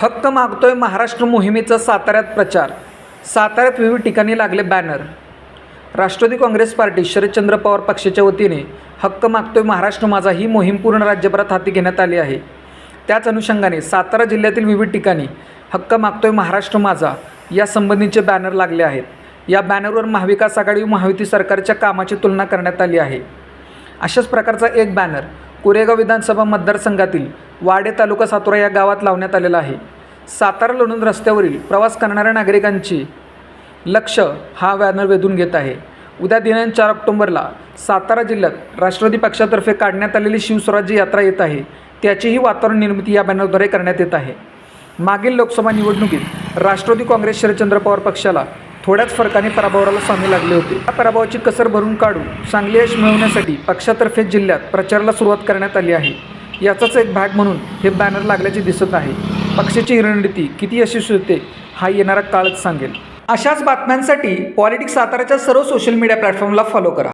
हक्क मागतोय महाराष्ट्र मोहिमेचा साताऱ्यात प्रचार. साताऱ्यात विविध ठिकाणी लागले banner Rashtrawadi Congress party Sharadchandra Pawar पक्षाच्या वतीने हक्क मागतोय महाराष्ट्र माझा ही मोहीम पूर्ण राज्यभरात हाती घेण्यात आली आहे. त्याच अनुषंगाने सातारा जिल्ह्यातील विविध ठिकाणी हक्क मागतोय महाराष्ट्र माझा या संबंधीचे बॅनर लागले आहेत. या बॅनरवर महाविकास आघाडी महायुती सरकारच्या कामाची तुलना करण्यात आली आहे. अशाच प्रकारचा एक बॅनर कोरेगाव विधानसभा मतदारसंघातील वाडे तालुका सातोरा या गावात लावण्यात आलेला आहे. सातारा लोणंद रस्त्यावरील प्रवास करणाऱ्या नागरिकांची लक्ष हा बॅनर वेधून घेत आहे. उद्या दिनांक चार ऑक्टोबरला सातारा जिल्ह्यात राष्ट्रवादी पक्षातर्फे काढण्यात आलेली शिवस्वराज्य यात्रा येत आहे. त्याचीही वातावरण निर्मिती या बॅनरद्वारे करण्यात येत आहे. मागील लोकसभा निवडणुकीत राष्ट्रवादी काँग्रेस शरदचंद्र पवार पक्षाला थोड्याच फरकाने पराभवाला सामील लागले होते. या पराभवाची कसर भरून काढून चांगले यश मिळवण्यासाठी पक्षातर्फे जिल्ह्यात प्रचाराला सुरुवात करण्यात आली आहे. याचाच एक भाग म्हणून हे बॅनर लागल्याचे दिसत आहे. पक्षाची रणनीती किती यशस्वी होते हा येणारा काळच सांगेल. अशाच बातम्यांसाठी पॉलिटिक्स साताराच्या सर्व सोशल मीडिया प्लॅटफॉर्मला फॉलो करा.